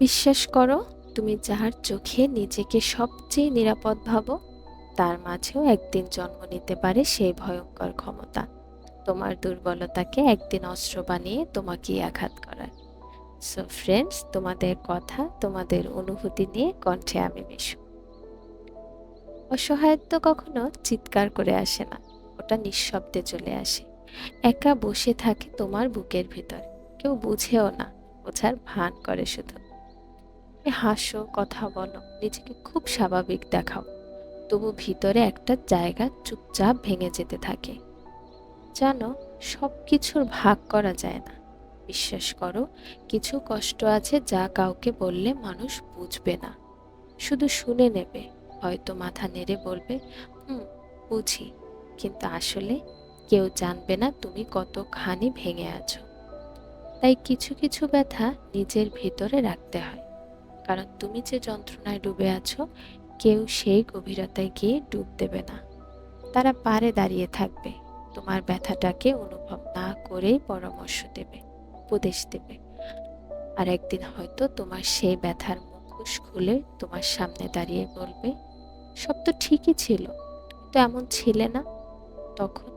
বিশ্বাস করো, তুমি যার চোখে নিজেকে সবচেয়ে নিরাপদ ভাবো, তার মাঝেও একদিন জন্ম নিতে পারে সেই ভয়ঙ্কর ক্ষমতা। তোমার দুর্বলতাকে একদিন অস্ত্র বানিয়ে তোমাকেই আঘাত করার সো ফ্রেন্ডস তোমাদের কথা, তোমাদের অনুভূতি নিয়ে কণ্ঠে আমি মিশু। অসহায়ত্ব কখনো চিৎকার করে আসে না, ওটা নিঃশব্দে চলে আসে। একা বসে থাকে তোমার বুকের ভিতর, কেউ বুঝেও না, বোঝার ভান করে শুধু। হাসো, কথা বলো, নিজেকে খুব স্বাভাবিক দেখাও। তবু ভিতরে একটা জায়গা চুপচাপ ভেঙে যেতে থাকে। জানো সব কিছুর ভাগ করা যায় না। বিশ্বাস করো, কিছু কষ্ট আছে যা কাউকে বললে মানুষ বুঝবে না। শুধু শুনে নেবে, হয়তো মাথা নেড়ে বলবে, হুম, বুঝি। কিন্তু আসলে কেউ জানবে না তুমি কতখানি ভেঙে আছো। তাই কিছু কিছু ব্যথা নিজের ভিতরে রাখতে হয়। কারণ তুমি যে যন্ত্রণায় ডুবে আছো, কেউ সেই গভীরতায় গিয়ে ডুব দেবে না। তারা পারে দাঁড়িয়ে থাকবে, তোমার ব্যথাটাকে অনুভব না করেই পরামর্শ দেবে, উপদেশ দেবে। আর একদিন হয়তো তোমার সেই ব্যথার মুখোশ খুলে তোমার সামনে দাঁড়িয়ে বলবে, সব তো ঠিকই ছিল তো এমন ছিলে না। তখন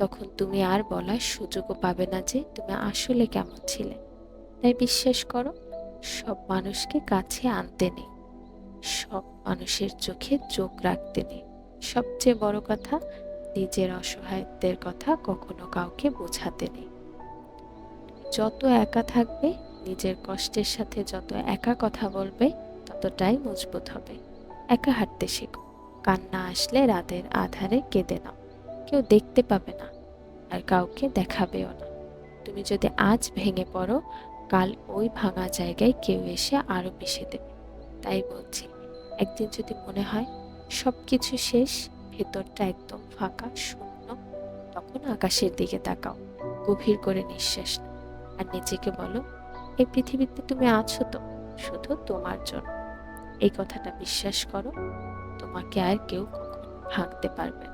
তখন তুমি আর বলার সুযোগও পাবে না যে তুমি আসলে কেমন ছিলে। তাই বিশ্বাস করো সব মানুষকে কাছে আনতে নেই। সব মানুষের চোখে চোখ রাখতে নেই। সবচেয়ে বড় কথা, নিজের অসহায়ত্বের কথা কখনো কাউকে বোঝাতে নেই। যত একা থাকবে, নিজের কষ্টের সাথে যত একা কথা বলবে, ততটাই মজবুত হবে। একা হাঁটতে শেখো। কান্না আসলে রাতের আধারে কেঁদে নাও। কেউ দেখতে পাবে না, আর কাউকে দেখাবেও না। তুমি যদি আজ ভেঙে পড়ো কাল ওই ভাঙা জায়গায় কেউ এসে আরও পিষে দেবে। তাই বলছি, একদিন যদি মনে হয় সব কিছু শেষ, ভেতরটা একদম ফাঁকা, শূন্য, তখন আকাশের দিকে তাকাও, গভীর করে নিঃশ্বাস আর নিজেকে বলো, এই পৃথিবীতে তুমি আছো তো, শুধু তোমার জন্য। এই কথাটা বিশ্বাস করো, তোমাকে আর কেউ কখনো ভাঙতে পারবে না।